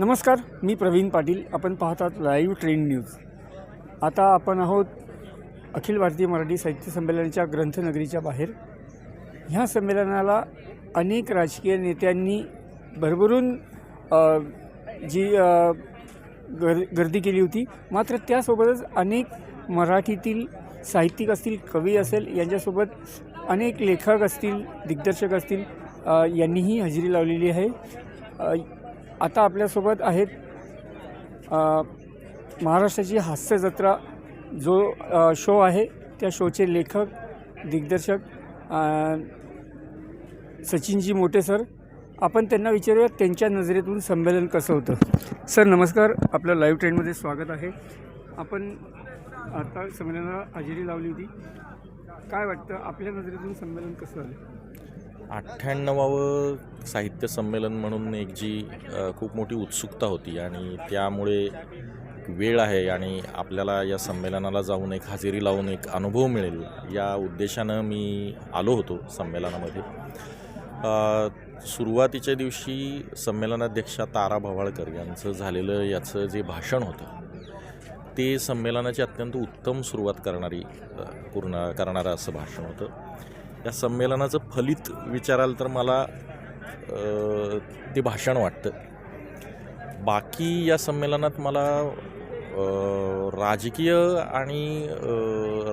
नमस्कार मी प्रवीण पाटील. आपण पाहतात लाईव्ह ट्रेंड न्यूज आता आपण आहोत अखिल भारतीय मराठी साहित्य संमेलनाच्या ग्रंथनगरीच्या बाहेर. ह्या संमेलनाला अनेक राजकीय नेत्यांनी भरभरून जी गर गर्दी केली होती मात्र त्यासोबतच अनेक मराठीतील साहित्यिक असतील कवी असेल यांच्यासोबत अनेक लेखक असतील दिग्दर्शक असतील यांनीही हजेरी लावलेली आहे. आता आपल्यासोबत आहेत महाराष्ट्राची हास्य जत्रा जो शो आहे त्या शोचे लेखक दिग्दर्शक सचिनजी मोठे सर. आपण त्यांना विचारूया त्यांच्या नजरेतून संमेलन कसं होतं? सर नमस्कार. आपलं लाईव्ह ट्रेनमध्ये स्वागत आहे. आपण आता संमेलनाला हजेरी लावली होती. काय वाटतं? आपल्या नजरेतून संमेलन कसं झालं? अठ्ठ्याण्णवावं साहित्य संमेलन म्हणून एक जी खूप मोठी उत्सुकता होती आणि त्यामुळे वेळ आहे आणि आपल्याला या संमेलनाला जाऊन एक हजेरी लावून एक अनुभव मिळेल या उद्देशानं मी आलो होतो संमेलनामध्ये. सुरुवातीच्या दिवशी संमेलनाध्यक्षा तारा भवाळकर यांचं झालेलं याचं जे भाषण होतं ते संमेलनाची अत्यंत उत्तम सुरुवात करणारी पूर्ण करणारं असं भाषण होतं. या संमेलनाचं फलित विचाराल तर मला ते भाषण वाटतं. बाकी या संमेलनात मला राजकीय आणि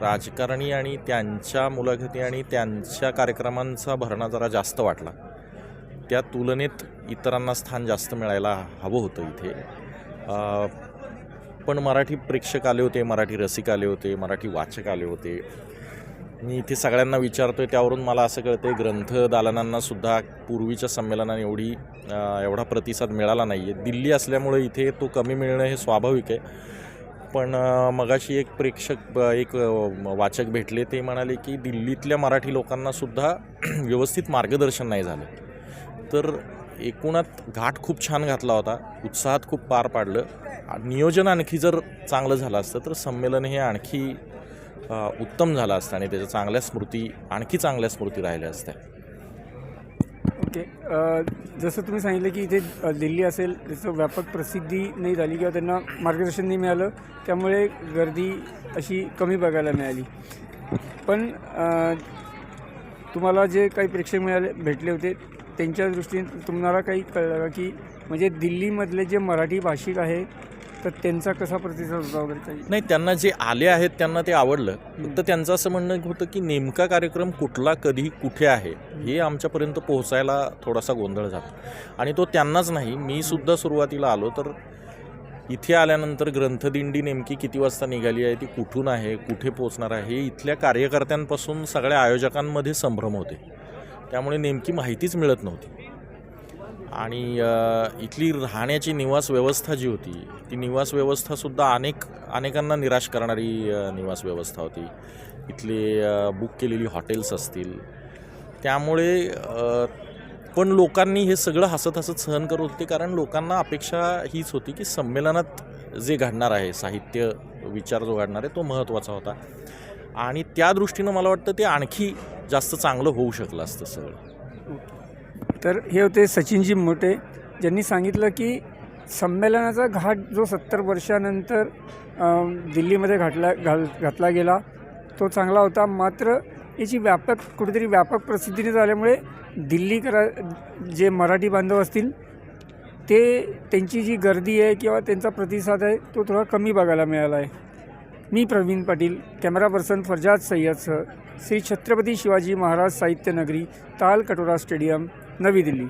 राजकारणी आणि त्यांच्या मुलाखती आणि त्यांच्या कार्यक्रमांचा भरणा जरा जास्त वाटला. त्या तुलनेत इतरांना स्थान जास्त मिळायला हवं होतं इथे. पण मराठी प्रेक्षक आले होते मराठी रसिक आले होते मराठी वाचक आले होते. मी इथे सगळ्यांना विचारतो आहे त्यावरून मला असं कळतंय ग्रंथ दालनांना सुद्धा पूर्वीच्या संमेलनाने एवढी एवढा प्रतिसाद मिळाला नाही आहे दिल्ली असल्यामुळे इथे तो कमी मिळणं हे स्वाभाविक आहे. पण मगाशी एक प्रेक्षक ब- एक वाचक भेटले ते म्हणाले की दिल्लीतल्या मराठी लोकांनासुद्धा व्यवस्थित मार्गदर्शन नाही झालं. तर एकूणात घाट खूप छान घातला होता उत्साहात खूप पार पाडलं. नियोजन आणखी जर चांगलं झालं असतं तर संमेलन हे आणखी उत्तम झाला असतं आणि त्याच्या चांगल्या स्मृती आणखी चांगल्या स्मृती राहिल्या असत्या. ओके. जसं तुम्ही सांगितलं की इथे दिल्ली असेल त्याचं व्यापक प्रसिद्धी नाही झाली किंवा त्यांना मार्गदर्शन नाही मिळालं त्यामुळे गर्दी अशी कमी बघायला मिळाली. पण तुम्हाला जे काही प्रेक्षक मिळाले भेटले होते त्यांच्या दृष्टीने तुम्हाला काही कळलं का की म्हणजे दिल्लीमधले जे मराठी भाषिक आहे तर त्यांचा कसा प्रतिसाद होता वगैरे काही? नाही त्यांना जे आले आहेत त्यांना ते आवडलं. फक्त त्यांचं असं म्हणणं होतं की नेमका कार्यक्रम कुठला कधी कुठे आहे हे आमच्यापर्यंत पोहोचायला थोडासा गोंधळ झाला. आणि तो त्यांनाच नाही मी सुद्धा सुरुवातीला आलो तर इथे आल्यानंतर ग्रंथदिंडी नेमकी किती वाजता निघाली आहे ती कुठून आहे कुठे पोहोचणार आहे हे इथल्या कार्यकर्त्यांपासून सगळ्या आयोजकांमध्ये संभ्रम होते. त्यामुळे नेमकी माहितीच मिळत नव्हती. आणि इथली राहण्याची निवास व्यवस्था जी होती ती निवास व्यवस्थासुद्धा अनेक अनेकांना निराश करणारी निवास व्यवस्था होती. इथले बुक केलेली हॉटेल्स असतील. त्यामुळे पण लोकांनी हे सगळं हसत हसत सहन करत होते कारण लोकांना अपेक्षा हीच होती की संमेलनात जे घडणार आहे साहित्य विचार जो घडणार आहे तो महत्त्वाचा होता. आणि त्या दृष्टीनं मला वाटतं ते आणखी जास्त चांगलं होऊ शकलं असतं सगळं. तर हे होते सचिनजी मोटे. ज्यांनी सांगितलं की संमेलनाचा घाट जो सत्तर वर्षानंतर दिल्लीमध्ये घातला घाल घातला गेला तो चांगला होता. मात्र याची व्यापक कुठेतरी व्यापक प्रसिद्धीने झाल्यामुळे दिल्लीकरा जे मराठी बांधव असतील ते त्यांची जी गर्दी आहे किंवा त्यांचा प्रतिसाद आहे तो थोडा कमी बघायला मिळाला आहे. मी प्रवीण पाटील कॅमेरा पर्सन फरजाद सय्यदसह श्री छत्रपती शिवाजी महाराज साहित्य नगरी ताल कटोरा स्टेडियम. नवी दिल्ली